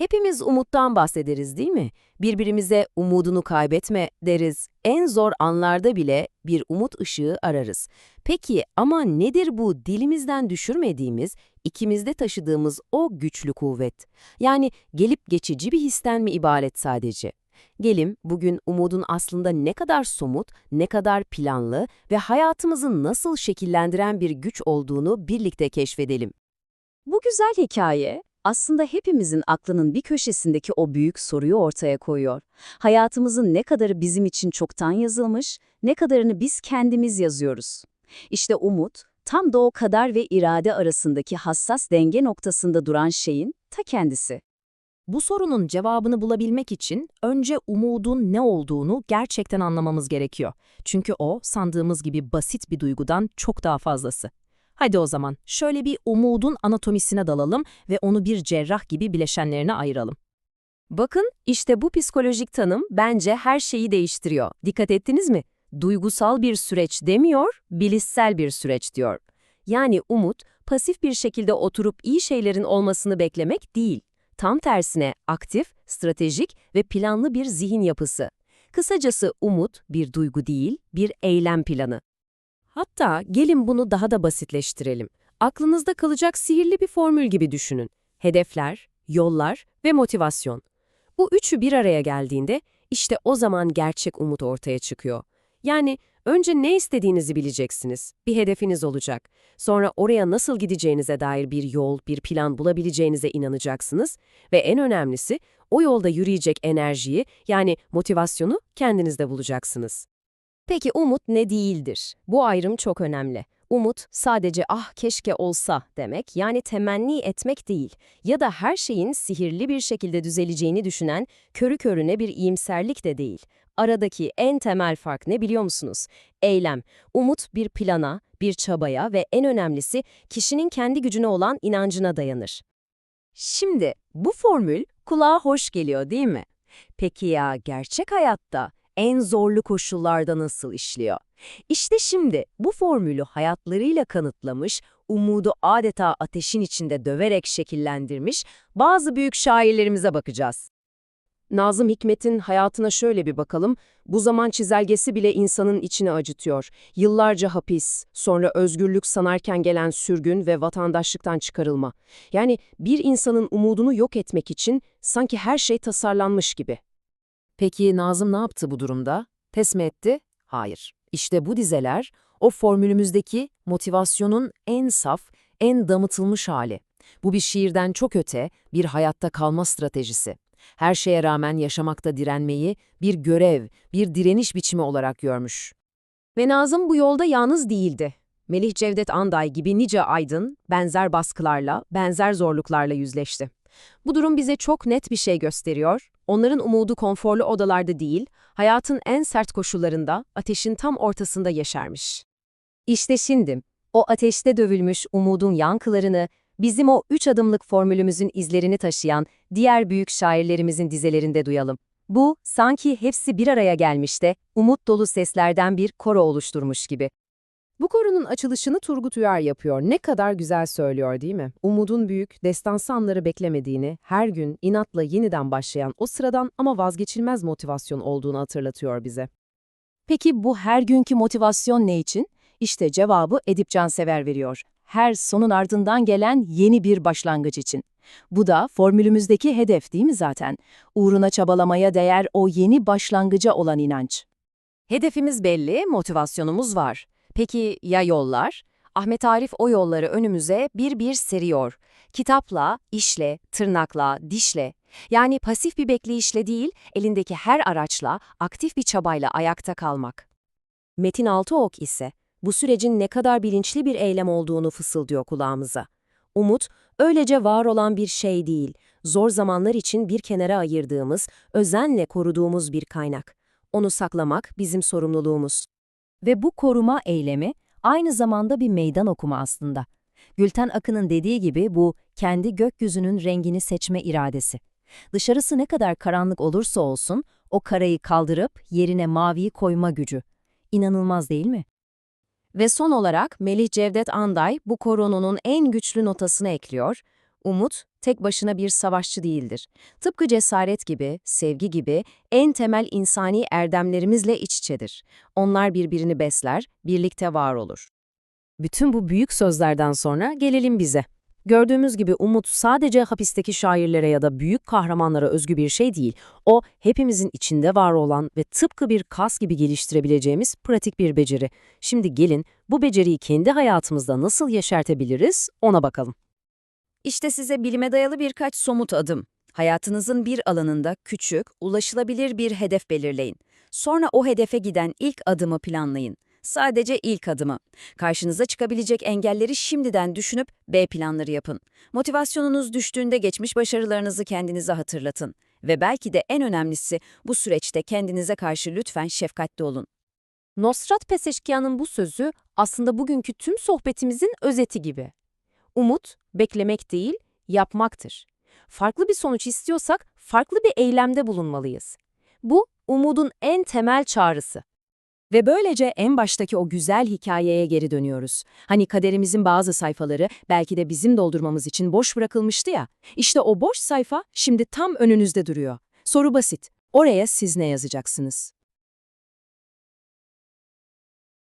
Hepimiz umuttan bahsederiz değil mi? Birbirimize umudunu kaybetme deriz. En zor anlarda bile bir umut ışığı ararız. Peki ama nedir bu dilimizden düşürmediğimiz, ikimizde taşıdığımız o güçlü kuvvet? Yani gelip geçici bir histen mi ibaret sadece? Gelin bugün umudun aslında ne kadar somut, ne kadar planlı ve hayatımızı nasıl şekillendiren bir güç olduğunu birlikte keşfedelim. Bu güzel hikaye aslında hepimizin aklının bir köşesindeki o büyük soruyu ortaya koyuyor. Hayatımızın ne kadarı bizim için çoktan yazılmış, ne kadarını biz kendimiz yazıyoruz. İşte umut, tam da o kadar ve irade arasındaki hassas denge noktasında duran şeyin ta kendisi. Bu sorunun cevabını bulabilmek için önce umudun ne olduğunu gerçekten anlamamız gerekiyor. Çünkü o sandığımız gibi basit bir duygudan çok daha fazlası. Hadi o zaman şöyle bir umudun anatomisine dalalım ve onu bir cerrah gibi bileşenlerine ayıralım. Bakın işte bu psikolojik tanım bence her şeyi değiştiriyor. Dikkat ettiniz mi? Duygusal bir süreç demiyor, bilişsel bir süreç diyor. Yani umut, pasif bir şekilde oturup iyi şeylerin olmasını beklemek değil. Tam tersine aktif, stratejik ve planlı bir zihin yapısı. Kısacası umut bir duygu değil, bir eylem planı. Hatta gelin bunu daha da basitleştirelim. Aklınızda kalacak sihirli bir formül gibi düşünün. Hedefler, yollar ve motivasyon. Bu üçü bir araya geldiğinde işte o zaman gerçek umut ortaya çıkıyor. Yani önce ne istediğinizi bileceksiniz, bir hedefiniz olacak. Sonra oraya nasıl gideceğinize dair bir yol, bir plan bulabileceğinize inanacaksınız ve en önemlisi o yolda yürüyecek enerjiyi yani motivasyonu kendinizde bulacaksınız. Peki umut ne değildir? Bu ayrım çok önemli. Umut sadece ah keşke olsa demek yani temenni etmek değil ya da her şeyin sihirli bir şekilde düzeleceğini düşünen körü körüne bir iyimserlik de değil. Aradaki en temel fark ne biliyor musunuz? Eylem. Umut bir plana, bir çabaya ve en önemlisi kişinin kendi gücüne olan inancına dayanır. Şimdi bu formül kulağa hoş geliyor değil mi? Peki ya gerçek hayatta en zorlu koşullarda nasıl işliyor? İşte şimdi bu formülü hayatlarıyla kanıtlamış, umudu adeta ateşin içinde döverek şekillendirmiş bazı büyük şairlerimize bakacağız. Nazım Hikmet'in hayatına şöyle bir bakalım. Bu zaman çizelgesi bile insanın içini acıtıyor. Yıllarca hapis, sonra özgürlük sanarken gelen sürgün ve vatandaşlıktan çıkarılma. Yani bir insanın umudunu yok etmek için sanki her şey tasarlanmış gibi. Peki Nazım ne yaptı bu durumda? Pes mi etti? Hayır. İşte bu dizeler o formülümüzdeki motivasyonun en saf, en damıtılmış hali. Bu bir şiirden çok öte, bir hayatta kalma stratejisi. Her şeye rağmen yaşamakta direnmeyi bir görev, bir direniş biçimi olarak görmüş. Ve Nazım bu yolda yalnız değildi. Melih Cevdet Anday gibi nice aydın, benzer baskılarla, benzer zorluklarla yüzleşti. Bu durum bize çok net bir şey gösteriyor. Onların umudu konforlu odalarda değil, hayatın en sert koşullarında, ateşin tam ortasında yeşermiş. İşte şimdi, o ateşte dövülmüş umudun yankılarını, bizim o üç adımlık formülümüzün izlerini taşıyan diğer büyük şairlerimizin dizelerinde duyalım. Bu, sanki hepsi bir araya gelmiş de, umut dolu seslerden bir koro oluşturmuş gibi. Bu korunun açılışını Turgut Uyar yapıyor. Ne kadar güzel söylüyor değil mi? Umudun büyük, destansı anları beklemediğini, her gün inatla yeniden başlayan o sıradan ama vazgeçilmez motivasyon olduğunu hatırlatıyor bize. Peki bu her günkü motivasyon ne için? İşte cevabı Edip Cansever veriyor. Her sonun ardından gelen yeni bir başlangıç için. Bu da formülümüzdeki hedef değil mi zaten? Uğruna çabalamaya değer o yeni başlangıca olan inanç. Hedefimiz belli, motivasyonumuz var. Peki ya yollar? Ahmet Arif o yolları önümüze bir bir seriyor. Kitapla, işle, tırnakla, dişle. Yani pasif bir bekleyişle değil, elindeki her araçla, aktif bir çabayla ayakta kalmak. Metin Altıok ise bu sürecin ne kadar bilinçli bir eylem olduğunu fısıldıyor kulağımıza. Umut, öylece var olan bir şey değil, zor zamanlar için bir kenara ayırdığımız, özenle koruduğumuz bir kaynak. Onu saklamak bizim sorumluluğumuz. Ve bu koruma eylemi aynı zamanda bir meydan okuma aslında. Gülten Akın'ın dediği gibi bu kendi gökyüzünün rengini seçme iradesi. Dışarısı ne kadar karanlık olursa olsun o karayı kaldırıp yerine maviyi koyma gücü. İnanılmaz değil mi? Ve son olarak Melih Cevdet Anday bu koronunun en güçlü notasını ekliyor. Umut, tek başına bir savaşçı değildir. Tıpkı cesaret gibi, sevgi gibi en temel insani erdemlerimizle iç içedir. Onlar birbirini besler, birlikte var olur. Bütün bu büyük sözlerden sonra gelelim bize. Gördüğümüz gibi umut sadece hapisteki şairlere ya da büyük kahramanlara özgü bir şey değil. O, hepimizin içinde var olan ve tıpkı bir kas gibi geliştirebileceğimiz pratik bir beceri. Şimdi gelin bu beceriyi kendi hayatımızda nasıl yeşertebiliriz ona bakalım. İşte size bilime dayalı birkaç somut adım. Hayatınızın bir alanında küçük, ulaşılabilir bir hedef belirleyin. Sonra o hedefe giden ilk adımı planlayın. Sadece ilk adımı. Karşınıza çıkabilecek engelleri şimdiden düşünüp B planları yapın. Motivasyonunuz düştüğünde geçmiş başarılarınızı kendinize hatırlatın. Ve belki de en önemlisi bu süreçte kendinize karşı lütfen şefkatli olun. Nosrat Peseşkiyan'ın bu sözü aslında bugünkü tüm sohbetimizin özeti gibi. Umut, beklemek değil, yapmaktır. Farklı bir sonuç istiyorsak farklı bir eylemde bulunmalıyız. Bu, umudun en temel çağrısı. Ve böylece en baştaki o güzel hikayeye geri dönüyoruz. Hani kaderimizin bazı sayfaları belki de bizim doldurmamız için boş bırakılmıştı ya. İşte o boş sayfa şimdi tam önünüzde duruyor. Soru basit. Oraya siz ne yazacaksınız?